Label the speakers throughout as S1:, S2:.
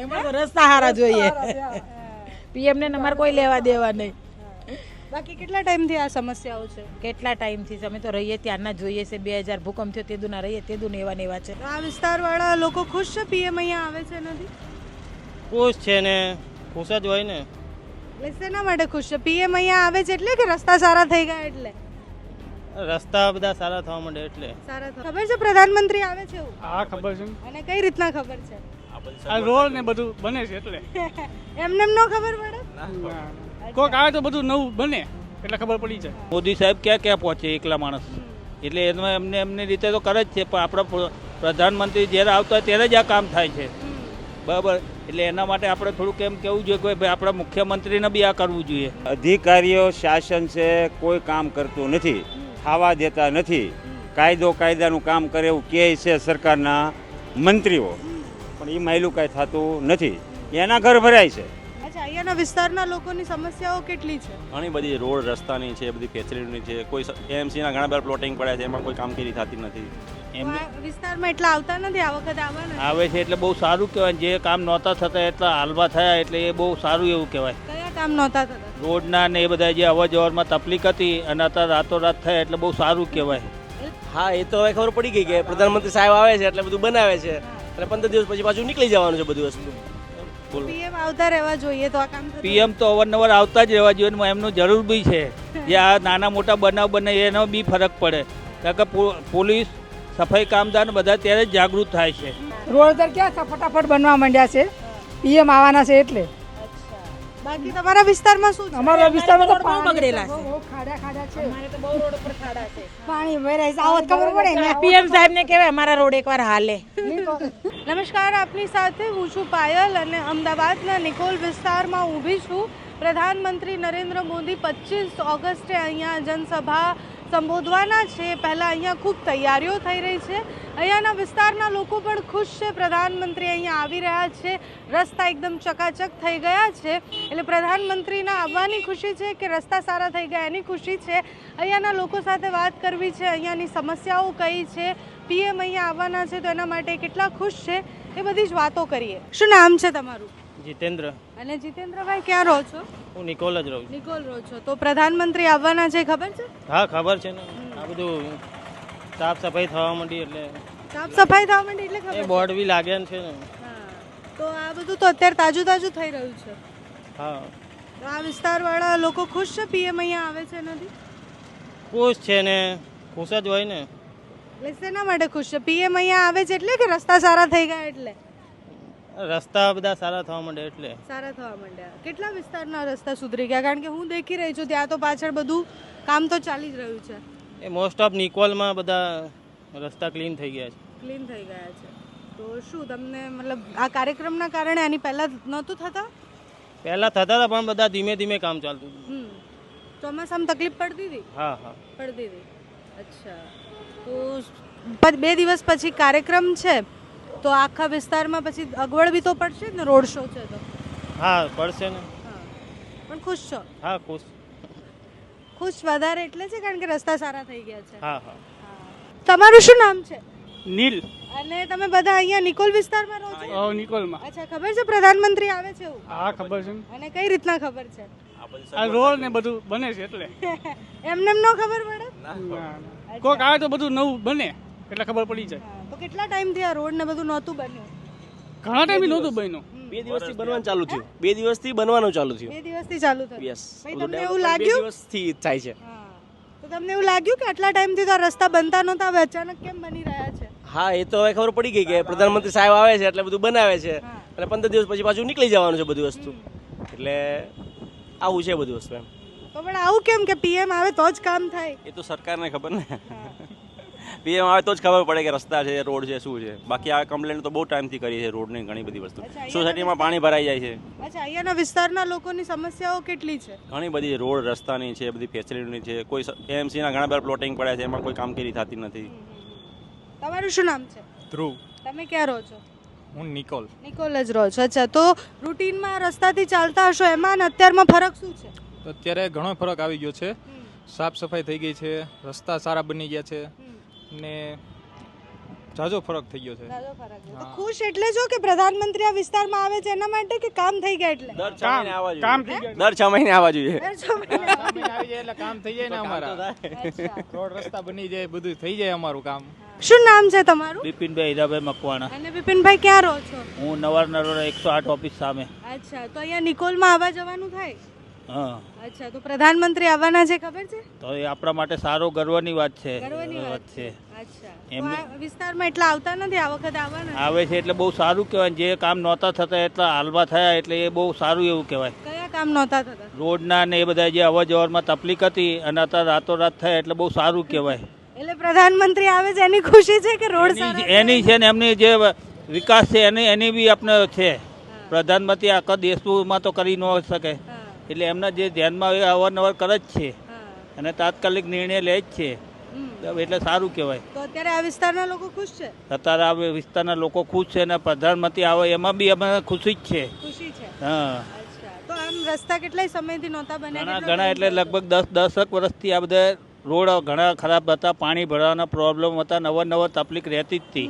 S1: અને એમાં તો રસ્તા હારા જોઈએ. પીએમ ને અમારે કોઈ લેવા દેવા નહીં.
S2: બાકી કેટલા ટાઈમથી આ સમસ્યાઓ છે?
S1: કેટલા ટાઈમથી અમે તો રહીએ ત્યારના જોઈએ છે. બે હજાર ભૂકંપ થયો તે દુના રહીએ તે દુન એવા ને એવા છે.
S2: આ આ વિસ્તારવાળા લોકો ખુશ છે? પીએમ અહીંયા આવે છે નથી?
S3: ખુશ છે ને. ખુશ જ હોય ને.
S2: એટલે શેના માટે ખુશ છે? પીએમ અહીંયા આવે છે એટલે કે રસ્તા સારા થઈ ગયા એટલે?
S3: રસ્તા બધા સારા થવા માંડે એટલે.
S2: સારા ખબર છે પ્રધાનમંત્રી આવે છે એવું?
S4: હા ખબર છે.
S2: અને કઈ રીતના ખબર છે?
S4: આ રોડ ને બધું બને છે એટલે.
S2: એમને એમ ન ખબર પડે?
S4: કોક આવે તો બધું નવું બને એટલે ખબર પડી જાય.
S5: મોદી સાહેબ ક્યાં ક્યાં પહોંચે એકલા માણસ? એટલે એમાં એમને એમની રીતે તો કરે જ છે પણ આપણા પ્રધાનમંત્રી જ્યારે આવતા હોય ત્યારે જ આ કામ થાય છે. બરાબર. એટલે એના માટે આપણે થોડુંક એમ કહેવું જોઈએ કે ભાઈ આપણા મુખ્યમંત્રીને બી આ કરવું જોઈએ.
S6: અધિકારીઓ શાસન છે કોઈ કામ કરતું નથી ખાવા દેતા નથી. કાયદો કાયદાનું કામ કરે એવું કહે છે સરકારના મંત્રીઓ. પણ એ માયલું કાંઈ થતું નથી. એના ઘર ભરાય છે.
S2: અચ્છા અહીંયાના વિસ્તારના લોકોની સમસ્યાઓ કેટલી છે?
S7: ઘણી બધી રોડ રસ્તાની છે બધી ફેસિલિટીની છે. કોઈ એમસીના ઘણા બધા પ્લોટિંગ પડ્યા છે એમાં કોઈ કામગીરી થતી નથી.
S2: વિસ્તારમાં એટલા આવતા નથી આ વખત આવવાના
S5: આવે છે એટલે બહુ સારું કહેવાય. જે કામ નહોતા થતા એટલા હાલવા થયા એટલે એ બહુ સારું એવું કહેવાય.
S2: કયા કામ નહોતા થતા?
S5: રોડના ને એ બધા જે અવર જવરમાં તકલીફ હતી અને અત્યારે રાતોરાત થયા એટલે બહુ સારું કહેવાય.
S8: હા એ તો હવે ખબર પડી ગઈ કે પ્રધાનમંત્રી સાહેબ આવે છે એટલે બધું બનાવે છે. અને પંદર દિવસ પછી પાછું નીકળી જવાનું છે બધું વસ્તુ.
S2: પીએમ આવતા રહેવા જોઈએ તો આ કામ
S5: પીએમ તો અવારનવાર આવતા જ રહેવા જોઈએ એમનું જરૂર બી છે. જે આ નાના મોટા બનાવ બને એનો બી ફરક પડે. કારણ કે પો- પોલીસ સફાઈ કામદાર ને બધા ત્યારે જ જાગૃત થાય છે.
S9: રોડ ક્યાં ફટાફટ બનવા માંડ્યા છે? પીએમ આવવાના છે એટલે.
S2: બાકી તમારા વિસ્તારમાં શું
S9: અમારા વિસ્તારમાં તો પાણી
S1: બગડેલા છે.
S9: બહુ ખાડા ખાડા છે.
S1: અમારે તો બહુ રોડ પર ખાડા છે.
S9: પાણી ભરાય છે. આવત ખબર પડે ને.
S1: પીએમ સાહેબ ને કહેવાય અમારા રોડ એકવાર હાલે.
S2: નમસ્કાર આપની સાથે હું છું પાયલ અને અમદાવાદના નિકોલ વિસ્તારમાં ઊભી છું. પ્રધાનમંત્રી નરેન્દ્ર મોદી પચીસ ઓગસ્ટે અહીંયા જનસભા સંબોધવાના છે. પહેલાં અહીંયા ખૂબ તૈયારીઓ થઈ રહી છે. અહીંયાના વિસ્તારના લોકો પણ ખુશ છે. પ્રધાનમંત્રી અહીંયા આવી રહ્યા છે. રસ્તા એકદમ ચકાચક થઈ ગયા છે. એટલે પ્રધાનમંત્રીના આવવાની ખુશી છે કે રસ્તા સારા થઈ ગયા એની ખુશી છે. અહીંયાના લોકો સાથે વાત કરવી છે. અહીંયાની સમસ્યાઓ કઈ છે? પીએમ અહીંયા આવવાના છે તો એના માટે કેટલા ખુશ છે? એ બધી જ વાતો કરીએ. શું નામ છે તમારું?
S3: જીતેન્દ્ર.
S2: અને જીતેન્દ્રભાઈ ક્યાં રહો છો?
S3: હું નિકોલ જ રહું છું.
S2: નિકોલ રહો છો. તો પ્રધાનમંત્રી આવવાના છે ખબર છે?
S3: હા ખબર છે ને. આ બધું સાફ સફાઈ થવા માંડી એટલે.
S2: સાફ સફાઈ થવા માંડી એટલે
S3: એ
S2: ખબર
S3: બોર્ડ બી લાગ્યા છે ને.
S2: હા. તો આ બધું તો અત્યારે તાજું તાજું થઈ રહ્યું છે.
S3: હા.
S2: તો આ વિસ્તારવાળા લોકો ખુશ છે? પીએમ અહીંયા આવે છે નથી
S3: ખુશ છે ને. ખુશ જ હોય ને.
S2: એટલે શેના માટે ખુશ છે? પીએમ અહીંયા આવે છે એટલે કે રસ્તા સારા થઈ ગયા એટલે?
S3: રસ્તા બધા સારા થવા માંડે એટલે.
S2: સારા થવા માંડ્યા. કેટલા વિસ્તારના રસ્તા સુધરી ગયા? કારણ કે હું દેખી રહી છું ત્યાં તો પાછળ બધું કામ તો ચાલી જ રહ્યું છે.
S3: એ મોસ્ટ ઓફ નિકોલમાં બધા રસ્તા ક્લીન થઈ ગયા છે.
S2: ક્લીન થઈ ગયા છે. તો શું તમને મતલબ આ કાર્યક્રમના કારણે આની પહેલાં નહોતું થતા?
S3: પહેલાં થતા હતા પણ બધા ધીમે ધીમે કામ ચાલતું હતું.
S2: ચોમાસામાં તકલીફ પડતી હતી?
S3: હા હા.
S2: પડતી હતી. અચ્છા. તો બે દિવસ પછી કાર્યક્રમ છે. તો આખા વિસ્તારમાં પછી અગવડ બી તો પડશે ને રોડ શો છે તો?
S3: હા પડશે ને.
S2: પણ ખુશ છો?
S3: હા ખુશ.
S2: ખુશ વધારે એટલે છે કારણ કે રસ્તા સારા થઈ ગયા છે?
S3: હા હા.
S2: તમારું શું નામ છે?
S4: નીલ.
S2: અને તમે બધા અહીંયા નિકોલ વિસ્તારમાં રહો છો?
S4: હા નિકોલમાં.
S2: અચ્છા ખબર છે પ્રધાનમંત્રી આવે છે એવું?
S4: હા ખબર છે
S2: અને કઈ રીતના ખબર છે?
S4: આ રોડ ને બધું બને છે એટલે.
S2: એમને એમ ન ખબર પડે?
S4: કોક આવે તો બધું નવું બને એટલે ખબર પડી જાય.
S2: તો કેટલા ટાઈમથી આ રોડ ને બધું નહોતું બન્યું?
S4: ઘણા ટાઈમ નહોતું બન્યું.
S8: બે દિવસથી બનવાનું ચાલુ થયું. બે દિવસથી બનવાનું ચાલુ થયું.
S2: બે દિવસથી ચાલુ થયું.
S8: યસ
S2: તમને એવું લાગ્યું?
S8: દિવસથી થાય છે.
S2: તો તમને એવું લાગ્યું કે આટલા ટાઈમથી તો રસ્તા બનતા નહોતા હવે અચાનક કેમ બની રહ્યા છે?
S8: હા એ તો હવે ખબર પડી ગઈ કે પ્રધાનમંત્રી સાહેબ આવે છે એટલે બધું બનાવે છે. અને પંદર દિવસ પછી પાછું નીકળી જવાનું છે બધી વસ્તુ. એટલે આવું છે બધું વસ્તુ એમ.
S2: તો પણ આવું કેમ કે પીએમ આવે તો જ કામ થાય.
S7: એ તો સરકારને ખબર ને. પીએમ આવે તો જ ખબર પડે કે રસ્તા છે રોડ છે શું છે. બાકી આ કમ્પ્લેન તો બહુ ટાઈમથી કરી છે રોડની ઘણી બધી વસ્તુ. સોસાયટીમાં પાણી ભરાઈ જાય છે.
S2: અચ્છા અહીંયાના વિસ્તારના લોકોની સમસ્યાઓ કેટલી છે?
S7: ઘણી બધી રોડ રસ્તાની છે બધી ફેસિલિટીની છે. કોઈ એમસીના ઘણા બધા પ્લોટિંગ પડ્યા છે એમાં કોઈ કામગીરી થતી નથી.
S2: તમારું શું નામ છે?
S10: ધ્રુવ.
S2: તમે ક્યાં રહો છો?
S10: હું નિકોલ.
S2: નિકોલ જ રહો છો. અચ્છા તો રૂટીનમાં રસ્તાથી ચાલતા હશો એમાં અને અત્યારમાં ફરક શું છે?
S10: તો અત્યારે ઘણો ફરક આવી ગયો છે. સાફ સફાઈ થઈ ગઈ છે. રસ્તા સારા બની ગયા છે. ને જાજો ફરક થઈ ગયો છે.
S2: ખુશ એટલે જો કે પ્રધાનમંત્રી આ વિસ્તારમાં આવે છે? એના માટે કે કામ થઈ ગયા એટલે?
S8: દર છ મહિને આવવા
S4: કામ
S8: જોઈએ
S4: થઈ ગયા.
S8: દર છ મહિને આવવા જોઈએ.
S2: દર છ મહિને આવી
S4: જાય એટલે કામ થઈ જાય ને અમારા. રોડ રસ્તા બની જાય બધું થઈ જાય અમારું કામ.
S2: શું નામ છે તમારું?
S5: બિપિનભાઈ હીરાભાઈ મકવાણા.
S2: અને બિપિનભાઈ ક્યાં રહો છો?
S5: હું નવાર નરોડા એકસો આઠ ઓફિસ સામે.
S2: અચ્છા તો અહીંયા નિકોલમાં આવવા જવાનું થાય?
S5: હા.
S2: અચ્છા તો પ્રધાનમંત્રી આવવાના છે ખબર છે?
S5: તો એ આપણા માટે સારો ગર્વની વાત છે.
S2: ગર્વની વાત
S5: છે.
S2: અચ્છા.
S5: એમને-
S2: વિસ્તારમાં એટલા આવતા નથી આ વખત આવવાના
S5: આવે છે એટલે બહુ સારું કહેવાય. જે કામ નહોતા થતા એટલા હાલમાં થયા એટલે એ બહુ સારું એવું કહેવાય.
S2: કયા કામ નહોતા થતા?
S5: રોડના ને એ બધા જે અવર જવરમાં તકલીફ હતી અને અત્યારે રાતોરાત થાય એટલે બહુ સારું કહેવાય.
S2: એટલે પ્રધાનમંત્રી આવે છે એની ખુશી છે કે રોડ
S5: એની છે ને એમની જે વિકાસ છે એની એની બી આપણે છે. પ્રધાનમંત્રી આખા દેશમાં તો કરી ન શકે. એટલે એમના જે ધ્યાનમાં એ અવારનવાર કરે જ છે. અને તાત્કાલિક નિર્ણય લે જ છે. એટલે સારું કહેવાય.
S2: તો અત્યારે આ વિસ્તારના લોકો ખુશ છે?
S5: અત્યારે આ વિસ્તારના લોકો ખુશ છે અને પ્રધાનમંત્રી આવે એમાં બી અમે ખુશી જ છે.
S2: ખુશી છે?
S5: હા.
S2: તો આમ રસ્તા કેટલાય સમયથી નહોતા બન્યા?
S5: ઘણા એટલે લગભગ દસ દસક વર્ષથી આ બધા રોડ ઘણા ખરાબ હતા પાણી ભરવાના પ્રોબ્લેમ હતા નવા નવા તકલીફ રહેતી જ હતી.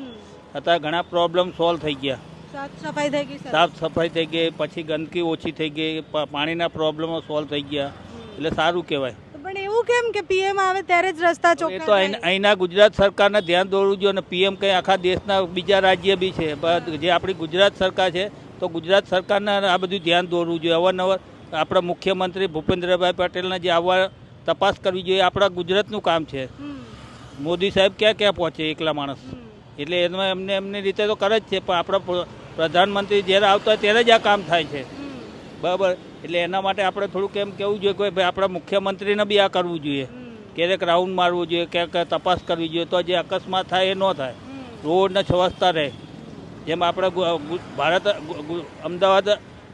S5: અત્યારે ઘણા પ્રોબ્લેમ સોલ્વ થઈ ગયા.
S2: સાફ સફાઈ થઈ ગઈ
S5: સાફ સફાઈ થઈ ગઈ પછી ગંદકી ઓછી થઈ ગઈ પાણીના પ્રોબ્લેમો સોલ્વ થઈ ગયા. એટલે સારું કહેવાય.
S2: પણ એવું કેમ કે પીએમ આવે ત્યારે જ રસ્તા
S5: એ તો અહીં- અહીંના ગુજરાત સરકારને ધ્યાન દોરવું જોઈએ અને પીએમ કંઈ આખા દેશના બીજા રાજ્ય બી છે. જે આપણી ગુજરાત સરકાર છે તો ગુજરાત સરકારને આ બધું ધ્યાન દોરવું જોઈએ. અવારનવાર આપણા મુખ્યમંત્રી ભૂપેન્દ્રભાઈ પટેલને જે આવવા તપાસ કરવી જોઈએ આપણા ગુજરાતનું કામ છે. મોદી સાહેબ ક્યાં ક્યાં પહોંચે એકલા માણસ? એટલે એમાં એમને એમની રીતે તો કરે જ છે પણ આપણા પ્રધાનમંત્રી જ્યારે આવતા હોય ત્યારે જ આ કામ થાય છે. બરાબર. એટલે એના માટે આપણે થોડુંક એમ કહેવું જોઈએ કે ભાઈ આપણા મુખ્યમંત્રીને બી આ કરવું જોઈએ. ક્યારેક રાઉન્ડ મારવું જોઈએ ક્યાંક તપાસ કરવી જોઈએ તો જે અકસ્માત થાય એ ન થાય. રોડને સ્વચ્છતા રહે. જેમ આપણે ભારત અમદાવાદ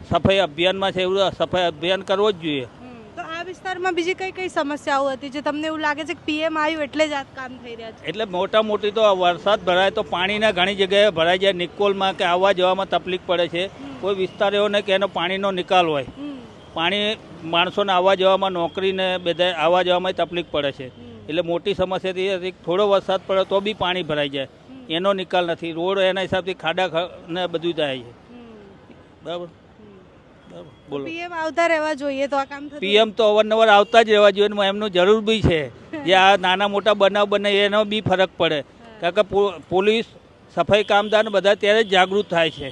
S5: સફાઈ અભિયાનમાં છે એવું સફાઈ અભિયાન કરવો જ જોઈએ.
S2: વિસ્તારમાં બીજી કઈ કઈ સમસ્યાઓ હતી જે તમને એવું લાગે છે કે પીએમ આવ્યું એટલે જ આ કામ થઈ રહ્યા છે?
S5: એટલે મોટા મોટી તો વરસાદ ભરાય તો પાણીના ઘણી જગ્યાએ ભરાઈ જાય નિકોલમાં કે આવવા જવામાં તકલીફ પડે છે. કોઈ વિસ્તાર એવો નહીં કે એનો પાણીનો નિકાલ હોય. પાણી માણસોને આવવા જવામાં નોકરીને બધા આવવા જવામાં તકલીફ પડે છે. એટલે મોટી સમસ્યા હતી થોડો વરસાદ પડે તો બી પાણી ભરાઈ જાય. એનો નિકાલ નથી. રોડ એના હિસાબથી ખાડા ને બધું થાય છે. બરાબર? બોલો.
S2: પીએમ આવતા રહેવા જોઈએ તો આ કામ થતું
S5: પીએમ તો અવારનવાર આવતા જ રહેવા જોઈએ ને એમનું જરૂર બી છે. જે આ નાના મોટા બનાવ બને એનો બી ફરક પડે. કારણ કે પો- પોલીસ સફાઈ કામદાર ને બધા ત્યારે જ જાગૃત થાય છે.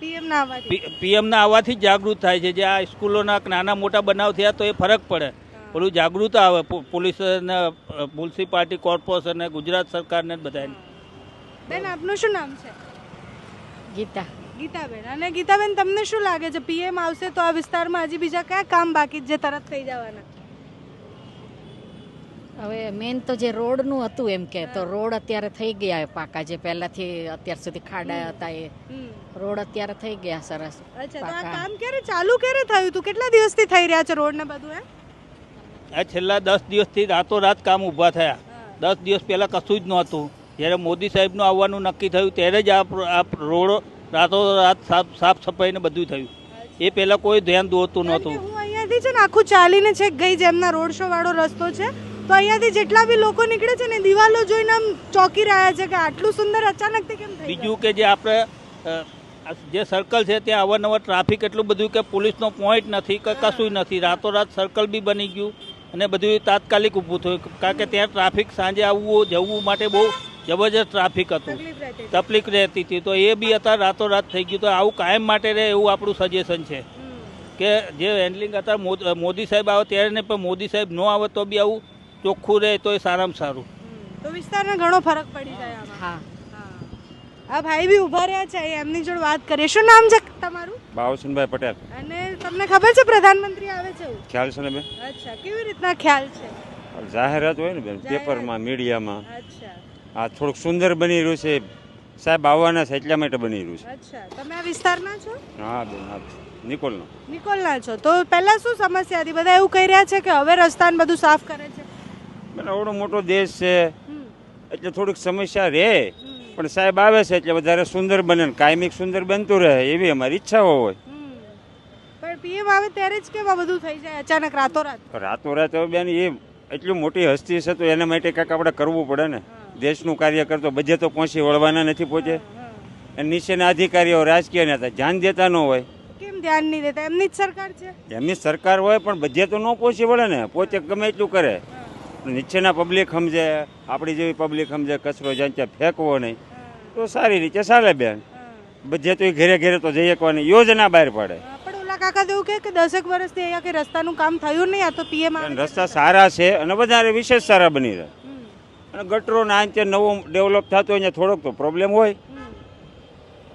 S2: પીએમ ના આવવાથી.
S5: પીએમના આવવાથી જ જાગૃત થાય છે. જે આ સ્કૂલોના નાના મોટા બનાવ થયા તો એ ફરક પડે. પેલું જાગૃત આવે પોલીસ ને મ્યુનિસિપાલિટી કોર્પોરેશન ગુજરાત સરકારને જ બધાને.
S2: બેન આપનું શું નામ છે?
S1: ગીતા.
S2: ગીતાબેન અને ગીતાબેન તમને શું લાગે છે? પીએમ આવશે તો આ વિસ્તારમાં હજી બીજા કયા કામ બાકી જે તરત થઈ જવાના?
S1: હવે મેન તો જે રોડનું હતું એમ કે તો રોડ અત્યારે થઈ ગયા પાકા જે પહેલાથી અત્યાર સુધી ખાડા હતા એ. રોડ અત્યારે થઈ ગયા સરસ
S2: અચ્છા તો આ કામ ક્યારે ચાલુ ક્યારે થયું હતું કેટલા દિવસથી થઈ રહ્યા છે રોડ ને બધું એમ?
S5: આ છેલ્લા દસ દિવસથી રાતોરાત કામ ઊભા થયા. દસ દિવસ પહેલાં કશું જ નહોતું. જ્યારે મોદી સાહેબનું આવવાનું નક્કી થયું ત્યારે જ આ પ્ર- આ રાત સાફ સાફ સફાઈને બધું થયું. એ પહેલાં કોઈ ધ્યાન દોરતું નહોતું.
S2: અહીંયાથી છે ને આખું ચાલીને છેક ગઈ જેમના રોડ શો વાળો રસ્તો છે. તો અહીંયાથી જેટલા બી લોકો નીકળે છે ને દિવાલો જોઈને આમ ચોકી રહ્યા છે કે આટલું સુંદર અચાનકથી કેમ
S5: બીજું કે જે આપણે જે સર્કલ છે ત્યાં અવારનવાર ટ્રાફિક એટલું બધું કે પોલીસનો પોઈન્ટ નથી કે કશું નથી. રાતોરાત સર્કલ બી બની ગયું અને બધું તાત્કાલિક ઊભું થયું. કારણ કે ત્યાં ટ્રાફિક સાંજે આવવું જવું માટે બહુ જબરજસ્ત ટ્રાફિક હતું.
S2: તકલીફ રહેતી હતી.
S5: તો એ બી અત્યારે રાતોરાત થઈ ગયું. તો આવું કાયમ માટે રહે એવું આપણું સજેશન છે. કે જે હેન્ડલિંગ અત્યારે મોદ- મોદી સાહેબ આવે ત્યારે ને પણ મોદી સાહેબ ન આવે તો બી આવું ચોખ્ખું રહે તો એ સારામાં સારું.
S2: તો વિસ્તારને ઘણો ફરક પડી જાય
S1: હા.
S2: હા. આ ભાઈ બી ઊભા રહ્યા છે. એમની જોડે વાત કરીએ. શું નામ છે તમારું?
S6: બાવસનભાઈ પટેલ.
S2: અને તમને ખબર છે પ્રધાનમંત્રી આવે છે
S6: ખ્યાલ છે ને બેન?
S2: અચ્છા. કેવી રીતના ખ્યાલ છે?
S6: જાહેરાત હોય ને બેન પેપરમાં મીડિયામાં.
S2: અચ્છા.
S6: આ થોડુંક સુંદર બની રહ્યું છે. સાહેબ આવવાના છે એટલા માટે બની રહ્યું
S2: અચ્છા તમે આ વિસ્તારના છો?
S6: હા બેન હા. નિકોલનો.
S2: નિકોલના છો. તો પહેલા શું સમસ્યા હતી? બધા એવું કહી રહ્યા છે કે હવે રસ્તાને બધું સાફ કરે છે.
S6: બેન આવડો મોટો દેશ છે. એટલે થોડીક સમસ્યા રહે. પણ સાહેબ આવે છે એટલે વધારે સુંદર બને કાયમિક સુંદર બનતું રહે એવી અમારી ઈચ્છાઓ હોય.
S2: પણ પીએમ આવે ત્યારે જ કેમ આ બધું થઈ જાય? અચાનક રાતોરાત.
S6: રાતોરાત બેન એ એટલી મોટી હસ્તી છે તો એના માટે કાંઈક આપણે કરવું પડે ને. દેશનું કાર્ય કરતો બધે તો પહોંચી વળવાના નથી પહોંચે અને નીચેના અધિકારીઓ રાજકીય નેતા ધ્યાન દેતા ન હોય.
S2: કેમ ધ્યાન નહીં દેતા? એમની જ સરકાર છે?
S6: એમની સરકાર હોય પણ બધે તો ન પહોંચી વળે ને પોતે ગમે એટલું કરે. નીચેના પબ્લિક સમજે આપણી જેવી પબ્લિક સમજે કચરો જ્યાં ત્યાં ફેંકવો નહીં. તો સારી રીતે ચાલે બેન. બધે તો ઈ ઘરે ઘરે તો જઈ શકવાની યોજના બહાર પડે.
S2: કાકા તો એવું કે દસેક વર્ષથી અહીંયા કે રસ્તાનું કામ થયું નહીં આ તો પીએમ
S6: રસ્તા સારા છે અને વધારે વિશેષ સારા બની રહે. અને ગટરો ના અંતે નવો ડેવલપ થતો હોય અહીંયા થોડોક તો પ્રોબ્લેમ હોય.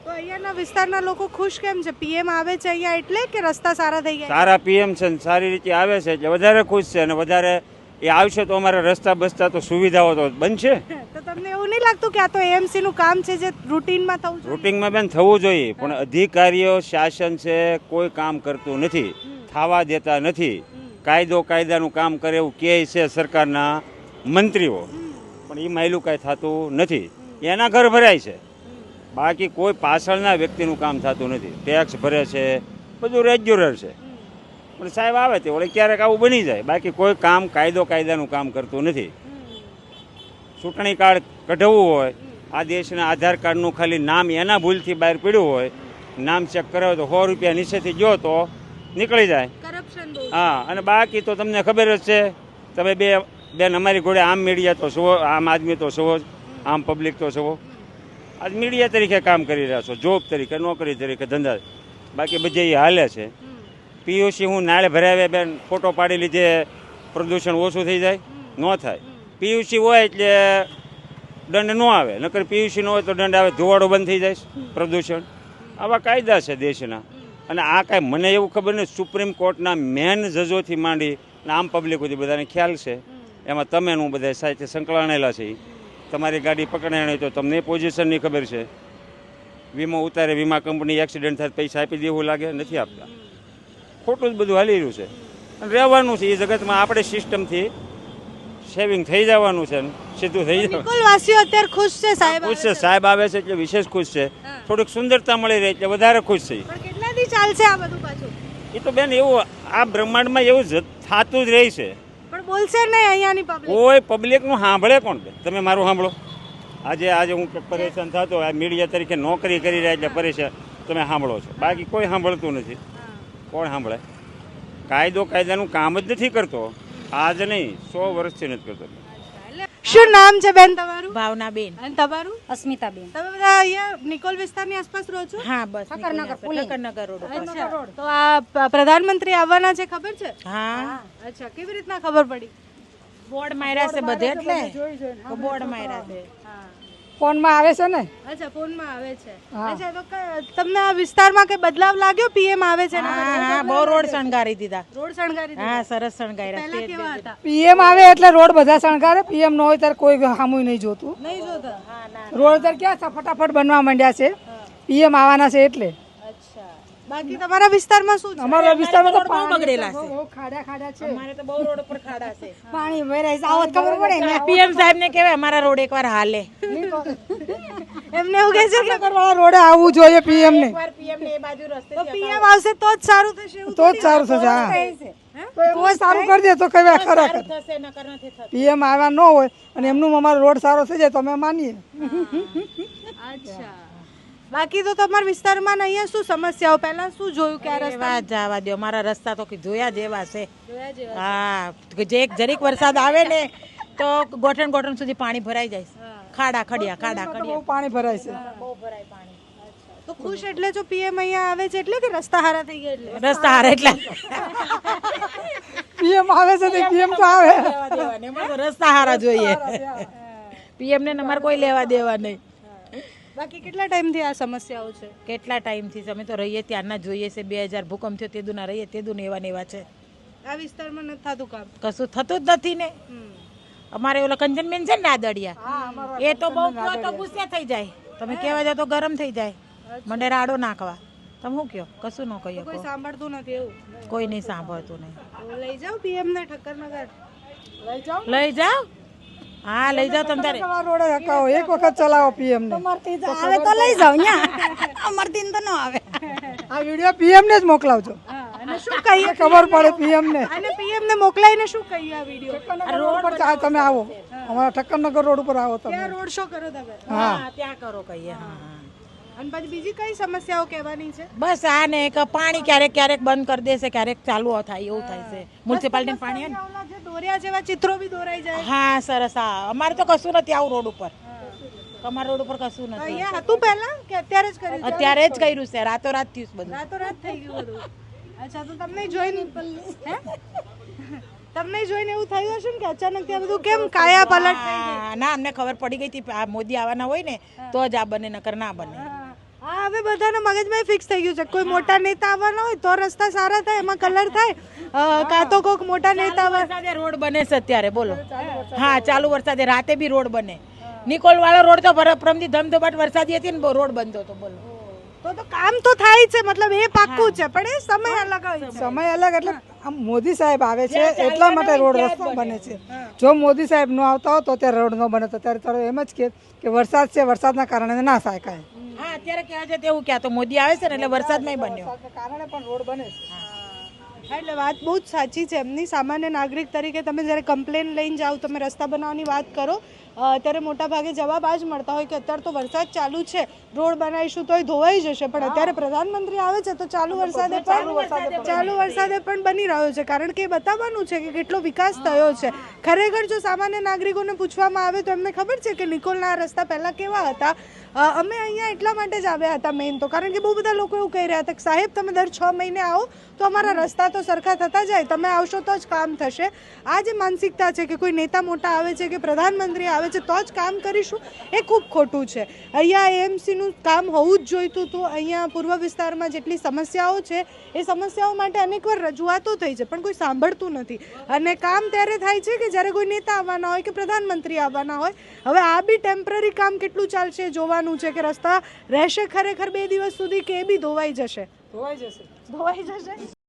S2: તો અહીંયાના વિસ્તારના લોકો ખુશ કેમ છે? પીએમ આવે છે અહીંયા એટલે કે રસ્તા સારા થઈ ગયા?
S6: સારા પીએમ છે ને સારી રીતે આવે છે એટલે વધારે ખુશ છે અને વધારે એ આવશે તો અમારા રસ્તા બસતા તો સુવિધાઓ તો બનશે.
S2: તો તમને એવું નહીં લાગતું કે આ તો એએમસી નું કામ છે જે રૂટીનમાં થવું જોઈએ?
S6: રૂટિંગમાં બેન થવું જોઈએ પણ અધિકારીઓ શાસન છે કોઈ કામ કરતું નથી થવા દેતા નથી. કાયદો કાયદાનું કામ કરે એવું કહે છે સરકારના મંત્રીઓ. પણ એ માયલું કાંઈ થતું નથી. એના ઘર ભરાય છે. બાકી કોઈ પાછળના વ્યક્તિનું કામ થતું નથી. ટેક્સ ભરે છે બધું રેગ્યુલર છે. પણ સાહેબ આવે તે વળી ક્યારેક આવું બની જાય. બાકી કોઈ કામ કાયદો કાયદાનું કામ કરતું નથી. ચૂંટણી કાર્ડ કઢાવવું હોય આ દેશના આધાર કાર્ડનું ખાલી નામ એના ભૂલથી બહાર પડ્યું હોય નામ ચેક કરાવે તો સો રૂપિયા નીચેથી જો તો નીકળી જાય. હા અને બાકી તો તમને ખબર જ છે તમે બે બેન, અમારી ઘોડે આમ મીડિયા તો છો આમ આદમી તો છો આમ પબ્લિક તો છો આજ મીડિયા તરીકે કામ કરી રહ્યા છો જોબ તરીકે, નોકરી તરીકે, ધંધા બાકી બધે એ હાલે છે. પીયુસી હું નાળે ભરાવે, બેન, ફોટો પાડી લીધે, પ્રદૂષણ ઓછું થઈ જાય, ન થાય. પીયુસી હોય એટલે દંડ ન આવે. નકર પીયુસી ન હોય તો દંડ આવે, ધુવાડો બંધ થઈ જાય પ્રદૂષણ. આવા કાયદા છે દેશના. અને આ કાંઈ મને એવું ખબર નહીં સુપ્રીમ કોર્ટના મેન જજોથી માંડી આમ પબ્લિક સુધી બધાને ખ્યાલ છે. એમાં તમે હું બધા સાથે સંકળાણેલા છે. તમારી ગાડી પકડાણી તો તમને પોઝિશનની ખબર છે. વીમો ઉતારે વીમા કંપની એક્સિડન્ટ થાય પૈસા આપી દેવું લાગે નથી આપતા. ખોટું જ બધું હાલી રહ્યું છે. અને રહેવાનું છે એ જગતમાં આપણે સિસ્ટમથી સેવિંગ થઈ જવાનું છે સીધું થઈ જવાનું.
S2: વાસીઓ અત્યારે ખુશ છે સાહેબ
S6: ખુશ છે સાહેબ આવે છે એટલે વિશેષ ખુશ છે. થોડીક સુંદરતા મળી રહી એટલે વધારે ખુશ છે.
S2: કેટલા દી ચાલશે આ બધું પાછું?
S6: એ તો બેન એવું આ બ્રહ્માંડમાં એવું જ થતું જ રહી છે.
S2: પણ બોલશે નહીં અહીંયાની પબ્લિક
S6: કોઈ પબ્લિકનું સાંભળે કોણ? તમે મારું સાંભળો. આજે આજે હું પરેશાન થતો આ મીડિયા તરીકે નોકરી કરી રહ્યા એટલે પરેશાન તમે સાંભળો છો. બાકી કોઈ સાંભળતું નથી. કોણ સાંભળે? કાયદો કાયદાનું કામ જ નથી કરતો. આજ નહીં સો વર્ષથી નથી કરતો.
S2: શું નામ છે બેન તમારું?
S11: ભાવનાબેન
S2: અને તમારું?
S11: અસ્મિતાબેન.
S2: તમે બધા અહીંયા નિકોલ વિસ્તારની આસપાસ રહો છો?
S11: હા બસ
S9: ઠક્કરનગર.
S11: ઠક્કરનગર રોડ.
S2: અચ્છા. તો આ પ્રધાનમંત્રી આવવાના છે ખબર છે?
S11: હા.
S2: અચ્છા કેવી રીતના ખબર પડી?
S11: બોર્ડ માર્યા છે બધે એટલે. બોર્ડ માર્યા છે.
S9: ફોનમાં આવે છે ને?
S2: અચ્છા ફોનમાં આવે છે. અચ્છા તો તમને આ વિસ્તારમાં કઈ બદલાવ લાગ્યો? પીએમ આવે છે
S11: હા હા બહુ રોડ શણગારી દીધા.
S2: રોડ શણગારી દીધા.
S11: હા સરસ શણગાર્યા.
S2: પહેલા કેવા હતા?
S9: પીએમ આવે એટલે રોડ બધા શણગારે પીએમ ન હોય ત્યારે કોઈ સામું નહીં જોતું.
S2: નહીં જોતા?
S9: રોડ ત્યારે ક્યાં? ફટાફટ બનવા માંડ્યા છે? પીએમ આવવાના છે એટલે.
S2: બાકી તમારા વિસ્તારમાં શું છે?
S9: અમારા વિસ્તારમાં તો
S11: પાણી બગડેલા છે.
S9: બહુ ખાડા ખાડા છે.
S11: અમારે તો બહુ રોડ પર ખાડા છે.
S9: પાણી ભરાય છે. આવત ખબર પડે ને.
S11: પીએમ સાહેબ ને કહેવાય અમારા રોડ એકવાર હાલે.
S2: એમને એવું કહે છે કે
S9: વાળા રોડે આવવું જોઈએ પીએમ ને.
S11: એકવાર પીએમ ને એ બાજુ રસ્તે
S2: તો પીએમ આવશે તો જ સારું થશે
S9: તો જ સારું થશે હા. તો સારું કરી દે તો કઈ ખરા
S11: થશે નકર નથી થતું.
S9: પીએમ આવ્યા ન હોય અને એમનું અમારો રોડ સારો થઈ જાય તો અમે માનીએ.
S2: અચ્છા. બાકી તો તમારા વિસ્તારમાં ને અહીંયા શું સમસ્યાઓ? પહેલા શું જોયું કે આ રસ્તા
S11: જવા દો મારા રસ્તા તો જોયા જેવા છે. હા કે જે એક જરીક વરસાદ આવે ને તો ગોઠણ ગોઠણ સુધી પાણી ભરાઈ જાય ખાડા ખડિયા ખાડા ખડિયા.
S9: પાણી ભરાય છે.
S11: બહુ ભરાય પાણી.
S2: તો ખુશ એટલે જો પીએમ અહીંયા આવે છે એટલે કે રસ્તા હારા થઈ ગયા એટલે?
S11: રસ્તા હારા એટલે.
S9: પીએમ આવે છે તો પીએમ તો આવે.
S11: રસ્તા હારા જોઈએ. પીએમ ને અમારે કોઈ લેવા દેવા નહીં.
S2: બાકી કેટલા ટાઈમથી આ સમસ્યાઓ છે?
S11: કેટલા ટાઈમથી? અમે તો રહીએ ત્યારના જોઈએ છે. બે હજાર ભૂકંપ થયો તે દુના રહીએ તે દુન એવા ને એવા છે.
S2: આ વિસ્તારમાં નથી થતું કામ?
S11: કશું થતું જ નથી ને. અમારે ઓલા કંચનબેન છે ને નાદડિયા એ તો બહુ તો ગુસ્સે થઈ જાય. તમે કહેવા જાવ તો ગરમ થઈ જાય. મને રાડો નાખવા. તમે શું કયો કશું ન કહીએ
S2: કોઈ સાંભળતું નથી એવું?
S11: કોઈ નહીં સાંભળતું નહીં.
S2: લઈ જાઓ પીએમ ને ઠક્કરનગર
S11: લઈ જાઓ? હા લઈ જાઓ તમે તારે.
S9: રોડે હકાવો એક વખત ચલાવો પીએમ ને
S11: આવે તો લઈ જાઓ અમારથી તો ન આવે.
S9: આ વિડિયો પીએમ ને જ મોકલાવજો.
S2: અને શું કહીએ
S9: ખબર પડે પીએમ ને
S2: અને પીએમ ને મોકલાઈને શું કહીએ આ વિડિયો?
S9: રોડ પર ચા- તમે આવો. અમારા ઠક્કરનગર રોડ ઉપર આવો તમે.
S2: ત્યાં રોડ શો કરો તમે?
S11: હા. ત્યાં કરો કહીએ. હા.
S2: અને પછી બીજી કઈ સમસ્યાઓ કહેવાની છે?
S11: બસ આ ને પાણી ક્યારેક ક્યારેક બંધ કરી દેશે ક્યારેક ચાલુ થાય એવું થાય છે. મ્યુનિસિપાલિટી પાણી
S2: ઓલા જે દોર્યા જેવા ચિત્રો બી દોરાઈ જાય.
S11: હા સરસ હા. અમારે તો કશું નથી આવું રોડ ઉપર. તમારા રોડ ઉપર કશું નથી.
S2: અહીંયા હતું પહેલા કે અત્યારે જ કર્યું?
S11: અત્યારે જ કર્યું છે. રાતોરાત થયું છે બધું.
S2: રાતોરાત થઈ ગયું બધું. અચ્છા તો તમને જોઈને હે? તમને જોઈને એવું થયું હશે ને કે અચાનક ત્યાં બધું કેમ કાયા પલટ
S11: ના અમને ખબર પડી ગઈ હતી આ મોદી આવવાના હોય ને તો જ આ બને નકર ના બને.
S2: હવે બધાના મગજમાં ફિક્સ થઈ ગયું છે. કોઈ મોટા નેતા આવવાના હોય તો રસ્તા સારા થાય એમાં કલર થાય. કાં તો કોઈક મોટા નેતા આવે
S11: રોડ બને છે અત્યારે બોલો. હા ચાલુ વરસાદે રાતે બી રોડ બને. નિકોલ વાળો રોડ તો પરમથી ધમધમાટ વરસાદી હતી ને રોડ બનતો હતો બોલો.
S2: તો તો કામ તો થાય છે મતલબ એ પાક્કું છે પણ એ સમય અલગ હોય
S9: સમય અલગ એટલે આમ મોદી સાહેબ આવે છે એટલા માટે રોડ રસ્તો બને છે. જો મોદી સાહેબ ન આવતા હોત તો ત્યારે રોડ ન બને તો ત્યારે તારો એમ જ કે કે વરસાદ છે વરસાદના કારણે ના થાય કાંઈ.
S11: અત્યારે કહેવાય છે તેવું ક્યાં તો મોદી આવે છે ને એટલે વરસાદમાં બન્યો.
S9: કારણે પણ રોડ બને છે.
S2: હા, એટલે વાત બહુ જ સાચી છે. એમની સામાન્ય નાગરિક તરીકે તમે જ્યારે કમ્પ્લેન લઈને જાઓ તમે રસ્તા બનાવવાની વાત કરો ત્યારે મોટા ભાગે જવાબ આ જ મળતા હોય કે અત્યારે તો વરસાદ ચાલુ છે રોડ બનાવીશું તોય ધોવાઈ જશે પણ અત્યારે પ્રધાનમંત્રી આવે છે તો ચાલુ વરસાદે પણ ચાલુ વરસાદે પણ બની રહ્યો છે કારણ કે એ બતાવવાનું છે કે કેટલો વિકાસ થયો છે. ખરેખર જો સામાન્ય નાગરિકોને પૂછવામાં આવે તો એમને ખબર છે કે નિકોલના રસ્તા પહેલાં કેવા હતા? અમે અહીંયા એટલા માટે જ આવ્યા હતા મેઇન તો કારણ કે બહુ બધા લોકો એવું કહી રહ્યા હતા કે સાહેબ તમે દર છ મહિને આવો તો અમારા રસ્તા તો સરખા થતા જાય તમે આવશો તો જ કામ થશે. આ જે માનસિકતા છે કે કોઈ નેતા મોટા આવે છે કે પ્રધાનમંત્રી આવે છે તો જ કામ કરીશું. એ ખૂબ ખોટું છે. અહીંયા એએમસીનું કામ હોવું જ જોઈતું હતું. અહીંયા પૂર્વ વિસ્તારમાં જેટલી સમસ્યાઓ છે એ સમસ્યાઓ માટે અનેકવાર રજૂઆતો થઈ છે પણ કોઈ સાંભળતું નથી. અને કામ ત્યારે થાય છે કે જ્યારે કોઈ નેતા આવવાના હોય કે પ્રધાનમંત્રી આવવાના હોય હવે આ બી ટેમ્પરરી કામ કેટલું ચાલશે જોવાનું છે કે રસ્તા રહેશે ખરેખર બે દિવસ સુધી કે એ બી ધોવાઈ જશે?
S9: ધોવાઈ જશે.
S2: ધોવાઈ જશે?